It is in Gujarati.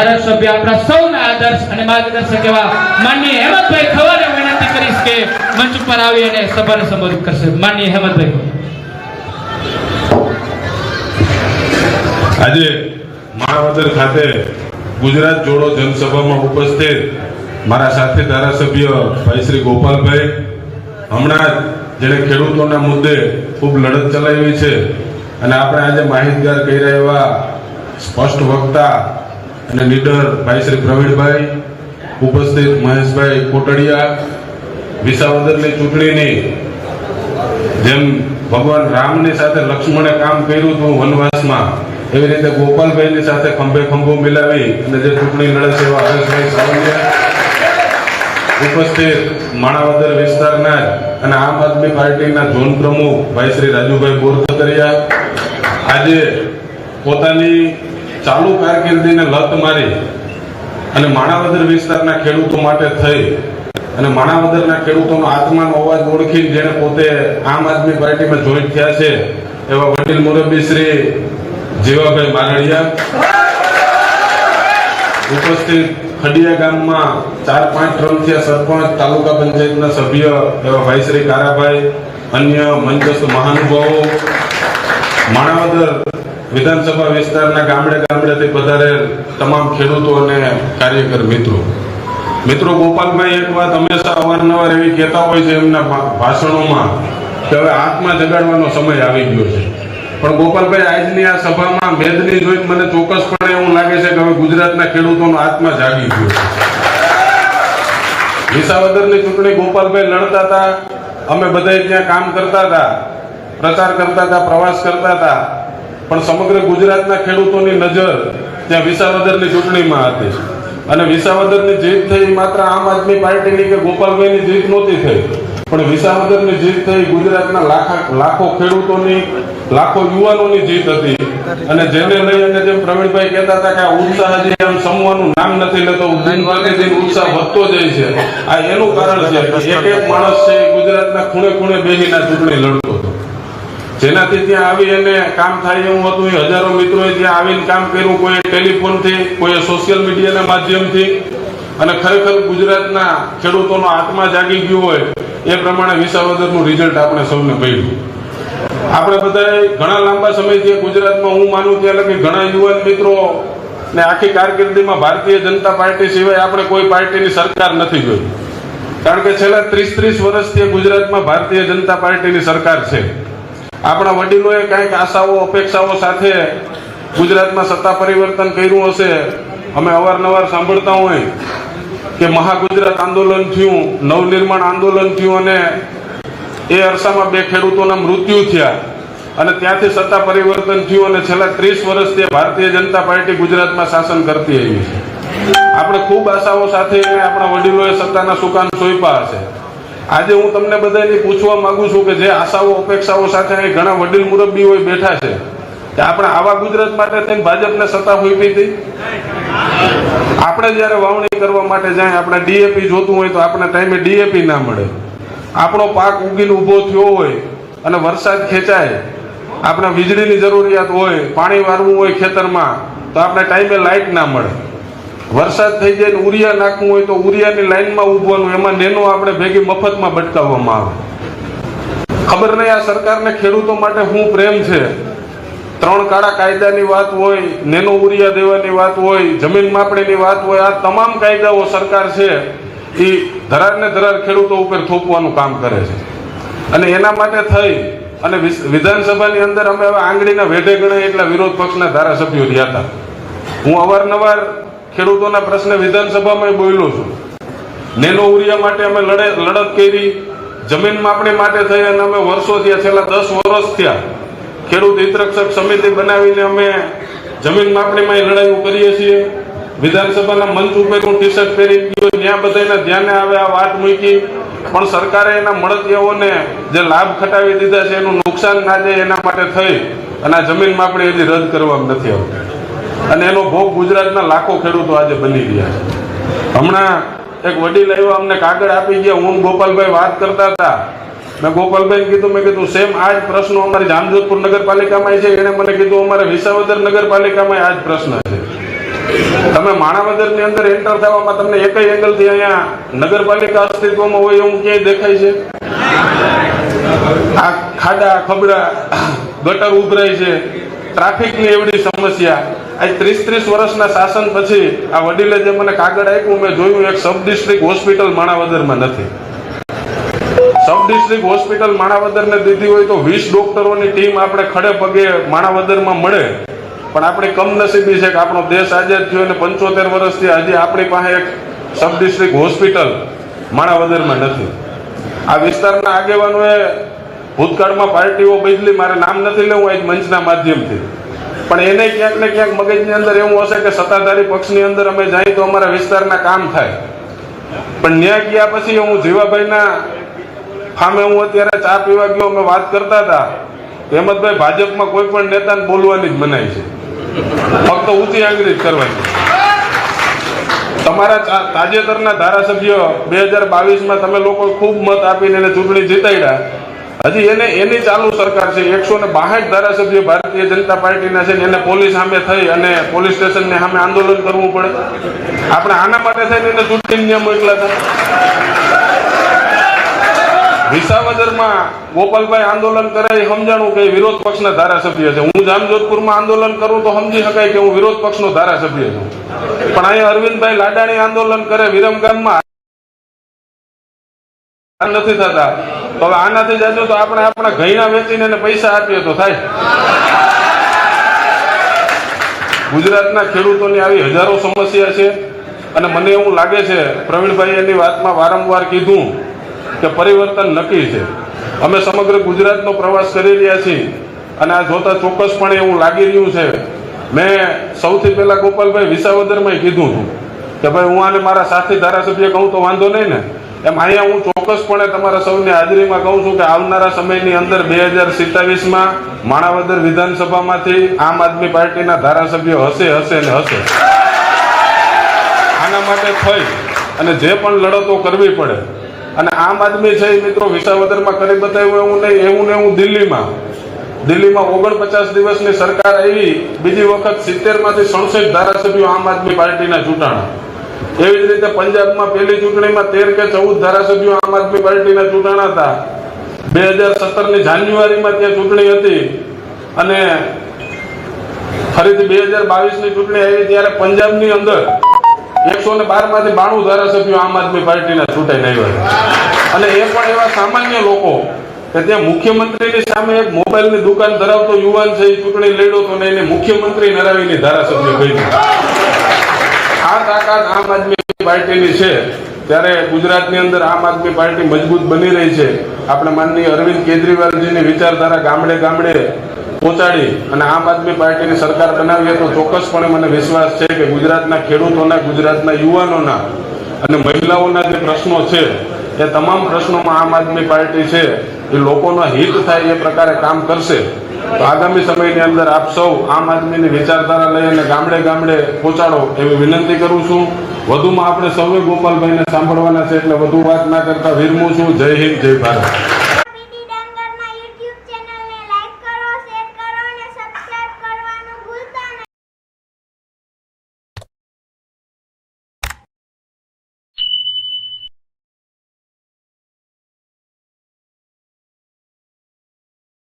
ધારાસભ્ય આપણા સૌના આદર્શ અને માર્ગદર્શક એવા માનનીય હેમંતભાઈ ખવાને વિનંતી કરીશ કે મંચ ઉપર આવી અને સભાને સંબોધિત કરશે. માનનીય હેમંતભાઈ. આજે માણાવદર ખાતે ગુજરાત જોડો જનસભામાં ઉપસ્થિત મારા સાથે ધારાસભ્ય ભાઈ શ્રી ગોપાલભાઈ. હમણાં જ જેણે ખેડૂતોના મુદ્દે ખૂબ લડત ચલાવી છે અને આપણે આજે માહિતગાર કર્યા એવા સ્પષ્ટ વક્તા અને લીડર ભાઈ શ્રી પ્રવીણભાઈ, ઉપસ્થિત મહેશભાઈ કોટડિયા, વિસાવદરની ચૂંટણીની જેમ ભગવાન રામની સાથે લક્ષ્મણે કામ કર્યું હતું વનવાસમાં, એવી રીતે ગોપાલભાઈની સાથે ખંભે ખંભો મિલાવી અને જે ચૂંટણી લડે છે એવા હરેશભાઈ સાવલિયા, ઉપસ્થિત માણાવદર વિસ્તારના અને આમ આદમી પાર્ટીના ઝોન પ્રમુખ ભાઈ શ્રી રાજુભાઈ બોરખતરિયા આજે પોતાની ચાલુ કારકિર્દીને લત મારી અને માણાવદર વિસ્તારના ખેડૂતો માટે થઈ. અને માણાવદરના ખેડૂતોનો આત્માનો અવાજ ઓળખી જેને પોતે આમ આદમી પાર્ટીમાં જોઈન્ટ થયા છે, એવા વડીલ મુરબ્બી શ્રી જીવાભાઈ મારડિયા ઉપસ્થિત ખડિયા ગામમાં ચાર પાંચ ટર્મથી સરપંચ, તાલુકા પંચાયતના સભ્ય એવા ભાઈ શ્રી કારાભાઈ, અન્ય મંચસ્થ મહાનુભાવો. માણાવદર વિધાનસભા વિસ્તારના ગામડે ગામડેથી પધારે તમામ ખેડૂતો અને કાર્યકર મિત્રો. મિત્રો ગોપાલભાઈ, એક વાત હંમેશા અવારનવાર એવી કહેતા હોય છે એમના ભાષણોમાં કે હવે આત્મા જગાડવાનો સમય આવી ગયો છે. પણ ગોપાલભાઈ, આજની આ સભામાં મેદની જોઈને મને ચોક્કસપણે એવું લાગે છે કે હવે ગુજરાતના ખેડૂતોનો આત્મા જાગી ગયો છે. વિસાવદરની ચૂંટણી ગોપાલભાઈ લડતા હતા. અમે બધાય ત્યાં કામ કરતા હતા, પ્રચાર કરતા હતા, પ્રવાસ કરતા હતા. પણ સમગ્ર ગુજરાતના ખેડૂતોની નજર ત્યાં વિસાવદરની ચૂંટણીમાં હતી. અને વિસાવદરની જીત થઈ માત્ર આમ આદમી પાર્ટીની કે ગોપાલભાઈની જીત નહોતી થઈ, પણ વિસાવદરની જીત થઈ ગુજરાતના લાખા, લાખો ખેડૂતોની, લાખો યુવાનોની જીત હતી. અને જેને લઈ અને જેમ પ્રવીણભાઈ કહેતા હતા કે આ ઉત્સાહ જે આમ સમવાનું નામ નથી લેતો દિન પ્રતિદિન ઉત્સાહ વધતો જાય છે. આ એનું કારણ છે એક એક માણસ છે ગુજરાતના ખૂણે ખૂણે બેસીને ચૂંટણી લડતો હતો. જેનાથી ત્યાં આવી અને કામ થાય એવું હતું. એ હજારો મિત્રોએ ત્યાં આવીને કામ કર્યું. કોઈએ ટેલિફોનથી, કોઈએ સોશિયલ મીડિયાના માધ્યમથી. અને ખરેખર ગુજરાતના ખેડૂતોનો આત્મા જાગી ગયો હોય એ પ્રમાણે વિસાવદરનું રિઝલ્ટ આપણે સૌને મળ્યું. આપણે બધાએ ઘણા લાંબા સમયથી ગુજરાતમાં હું માનું ત્યાં લગી ઘણા યુવાન મિત્રો ને આખી કારકિર્દીમાં ભારતીય જનતા પાર્ટી સિવાય આપણે કોઈ પાર્ટીની સરકાર નથી જોઈ. કારણ કે છેલ્લા ત્રીસ ત્રીસ વર્ષથી ગુજરાતમાં ભારતીય જનતા પાર્ટીની સરકાર છે. આપણા વડીલોએ કાંઈક આશાઓ, અપેક્ષાઓ સાથે ગુજરાતમાં સત્તા પરિવર્તન કર્યું હશે, અમે અવારનવાર સાંભળતા હોય કે મહાગુજરાત આંદોલન થયું, નવનિર્માણ આંદોલન થયું અને એ અરસામાં બે ખેડૂતોના મૃત્યુ થયા. અને ત્યાંથી સત્તા પરિવર્તન થયું અને છેલ્લા ત્રીસ વર્ષથી ભારતીય જનતા પાર્ટી ગુજરાતમાં શાસન કરતી આવી છે. આપણે ખૂબ આશાઓ સાથે આપણા વડીલોએ સત્તાના સુકાન સોંપ્યા હશે. આજે હું તમને બધાને પૂછવા માંગુ છું કે જે આશાઓ, અપેક્ષાઓ સાથે અહીં ઘણા વડીલ મુરબ્બીઓ બેઠા છે, કે આપણે આવા ગુજરાત માટે થઈને ભાજપને સત્તા હોઈપી હતી? આપણે જ્યારે વાવણી કરવા માટે જાય, આપણે ડીએપી જોતું હોય તો આપણે ટાઈમે ડીએપી ના મળે. આપણો પાક ઉગીને ઊભો થયો હોય અને વરસાદ ખેંચાય, આપણે વીજળીની જરૂરિયાત હોય, પાણી વારવું હોય ખેતરમાં, તો આપણે ટાઈમે લાઇટ ના મળે. વરસાદ થઈ જાય ને ઉરિયા નાખવું હોય તો ઉરિયાની લાઈનમાં ઊભવાનું, એમાં નેનો આપણે ભેગી મફતમાં બટકાવવામાં આવે. ખબર નહીં આ સરકારને ખેડૂતો માટે શું પ્રેમ છે? ત્રણ કાળા કાયદાની વાત હોય, નેનો ઉરિયા દેવાની વાત હોય, જમીન માપણીની વાત હોય, આ તમામ કાયદાઓ સરકાર છે, એ ધરારને ધરાર ખેડૂતો ઉપર થોપવાનું કામ કરે છે. અને એના માટે થઈ, અને વિધાનસભાની અંદર અમે હવે આંગળીના વેઢે ગણાય એટલા વિરોધ પક્ષના ધારાસભ્યો રહ્યા હતા. હું અવારનવાર ખેડૂતોના પ્રશ્ને વિધાનસભામાં બોલ્યો છું. નેનો ઉરિયા માટે અમે લડે, લડત કરી જમીન માપણી માટે થઈ અને અમે વર્ષો થયા, છેલ્લા દસ વર્ષ થયા, ખેડૂત હિતરક્ષક સમિતિ બનાવીને અમે જમીન માપણીમાં લડાઈઓ કરીએ છીએ. વિધાનસભાના મંચ ઉપર હું ટી શર્ટ પહેરી ગયો, ત્યાં બધાના ધ્યાને આવે, આ વાત મૂકી. પણ સરકારે એના મળતિયાઓને જે લાભ ખટાવી દીધા છે, એનું નુકસાન ના જાય, એના માટે થઈ અને આ જમીન માપણી હજી રદ કરવામાં નથી આવતી. અને એનો ભોગ ગુજરાતના લાખો ખેડૂતો આજે બની રહ્યા છે. હમણાં એક વડીલ આવ્યો, અમને કાગળ આપી ગયા, હું ગોપાલભાઈ વાત કરતા હતા. મેં ગોપાલભાઈ કીધું, મેં કીધું, સેમ આ જ પ્રશ્નો અમારી જામજોધપુર નગરપાલિકામાં છે. એણે મને કીધું, અમારે વિસાવદર નગરપાલિકામાં આ જ પ્રશ્ન છે. તમે માણાવદરની અંદર એન્ટર થવામાં તમને એક એંગલથી અહીંયા નગરપાલિકા અસ્તિત્વમાં હોય એવું ક્યાંય દેખાય છે? આ ખાડા, ખબડા, ગટર ઉભરાય છે. ટ્રાફિકની એવડી સમસ્યા. આજ ત્રીસ ત્રીસ વર્ષના શાસન પછી આ વડીલે જે મને કાગળ આપ્યું, મેં જોયું, એક સબ ડિસ્ટ્રિક્ટ હોસ્પિટલ માણાવદરમાં નથી. સબ ડિસ્ટ્રિક્ટ હોસ્પિટલ માણાવદરને દીધી હોય તો વીસ ડોક્ટરોની ટીમ આપણે ખડે પગે માણાવદરમાં મળે. પણ આપણી કમનસીબી છે કે આપણો દેશ આઝાદ થયો અને પંચોતેર વર્ષથી હજી આપણી પાસે એક સબ ડિસ્ટ્રિક્ટ હોસ્પિટલ માણાવદરમાં નથી. આ વિસ્તારના આગેવાનોએ ભૂતકાળમાં પાર્ટીઓ બદલી, મારે નામ નથી લેવું એક મંચના માધ્યમથી. પણ એને ક્યાંક ને ક્યાંક મગજની અંદર એવું હશે કે સત્તાધારી પક્ષની અંદર અમે જાય તો અમારા વિસ્તારના કામ થાય. પણ ન્યાય ગયા પછી હું જીવાભાઈના ફામે હું અત્યારે ચા પીવા ગયો, અમે વાત કરતા હતા. હેમંતભાઈ ભાજપમાં કોઈ પણ નેતાને બોલવાની જ મનાય છે. ફક્ત ઊંચી આંગળી જ કરવાની. તમારા તાજેતરના ધારાસભ્ય બે હજાર બાવીસમાં તમે લોકો ખૂબ મત આપીને એને ચૂંટણી જીતાડ્યા. હજી એને એની ચાલુ સરકાર છે. એકસો ને બાસઠ ધારાસભ્ય ભારતીય જનતા પાર્ટીના છે એને પોલીસ સામે થઈ અને પોલીસ સ્ટેશનને સામે આંદોલન કરવું પડે. આપણે આના માટે થઈને એને ચૂંટણી નિયમ એટલા હતા. વિસાવદરમાં ગોપાલભાઈ આંદોલન કરે એ સમજાણું કે વિરોધ પક્ષના ધારાસભ્ય છે. હું જામજોધપુરમાં આંદોલન કરું તો સમજી શકાય કે હું વિરોધ પક્ષનો ધારાસભ્ય છું. પણ અહીંયા અરવિંદભાઈ લાડાણી આંદોલન કરે, વિરમગામમાં નથી થતા. તો હવે આનાથી જાજો તો આપણે આપણા ઘઈના વેચીને પૈસા આપીએ તો થાય. ગુજરાતના ખેડૂતોની આવી હજારો સમસ્યા છે અને મને એવું લાગે છે પ્રવીણભાઈ એની વાતમાં વારંવાર કીધું કે પરિવર્તન નક્કી છે. અમે સમગ્ર ગુજરાતનો પ્રવાસ કરી રહ્યા છીએ અને આ જોતા ચોક્કસપણે એવું લાગી રહ્યું છે. મેં સૌથી પહેલા ગોપાલભાઈ વિસાવદરમાં કીધું હતું કે ભાઈ હું આને મારા સાથી ધારાસભ્ય કહું તો વાંધો નહીં ને. એમ અહીંયા હું ચોક્કસપણે તમારા સૌની હાજરીમાં કહું છું કે આવનારા સમયની અંદર બે હજાર સિત્તાવીસમાં માણાવદર વિધાનસભામાંથી આમ આદમી પાર્ટીના ધારાસભ્યો હશે હશે ને હશે. આના માટે થઈ અને જે પણ લડતો કરવી પડે. અને આમ આદમી છે એ મિત્રો વિસાવદરમાં કરી બતાવ્યું એવું નહીં, એવું ને એવું દિલ્હીમાં. દિલ્હીમાં ઓગણપચાસ દિવસની સરકાર આવી, બીજી વખત સિત્તેરમાંથી સડસઠ ધારાસભ્યો આમ આદમી પાર્ટીના ચૂંટાણા. એવી જ રીતે પંજાબમાં પહેલી ચૂંટણીમાં તેર કે ચૌદ ધારાસભ્યો આમ આદમી પાર્ટીના ચૂંટાણા હતા. બે હજાર સત્તરની જાન્યુઆરીમાં ત્યાં ચૂંટણી હતી અને ફરીથી બે હજાર બાવીસની ચૂંટણી આવી ત્યારે પંજાબની અંદર એકસો ને બારમાંથી બાણું ધારાસભ્યો આમ આદમી પાર્ટીના ચૂંટાઈ આવ્યા અને એ પણ એવા સામાન્ય લોકો કે ત્યાં મુખ્યમંત્રીની સામે એક મોબાઈલની દુકાન ધરાવતો યુવાન છે, એ ચૂંટણી લડ્યો તો ને એને મુખ્યમંત્રી નરાવીને ધારાસભ્ય કહ્યું આ તાકાત આમ આદમી પાર્ટીની છે, ત્યારે ગુજરાતની અંદર આમ આદમી પાર્ટી મજબૂત બની રહી છે. આપણે માનનીય અરવિંદ કેજરીવાલજીની વિચારધારા ગામડે ગામડે પહોંચાડી અને આમ આદમી પાર્ટીની સરકાર બનાવીએ તો ચોક્કસપણે મને વિશ્વાસ છે કે ગુજરાતના ખેડૂતોના, ગુજરાતના યુવાનોના અને મહિલાઓના જે પ્રશ્નો છે, એ તમામ પ્રશ્નોમાં આમ આદમી પાર્ટી છે, એ લોકોનો હિત થાય એ પ્રકારે કામ કરશે. તો આગામી સમયની અંદર આપ સૌ આમ આદમીની વિચારધારા લઈ અને ગામડે ગામડે પહોંચાડો એવી વિનંતી કરું છું. વધુમાં આપણે સૌએ ગોપાલભાઈને સાંભળવાના છે એટલે વધુ વાત ના કરતા વિરમું છું. જય હિન્દ, જય ભારત.